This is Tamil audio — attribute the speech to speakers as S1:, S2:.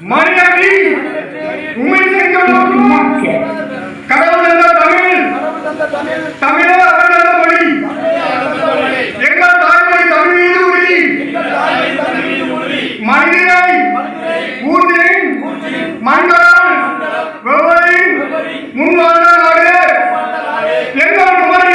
S1: மரியாதை உண்மை கடவுள் என்ற தமிழ் தமிழ அறநல மொழி எங்கள் தாய்மொழி தமிழ் மீது உறுதி மனிதனை ஊர்தியின் மண்களால் வெவ்வேறு நாடு எங்கள் குமரி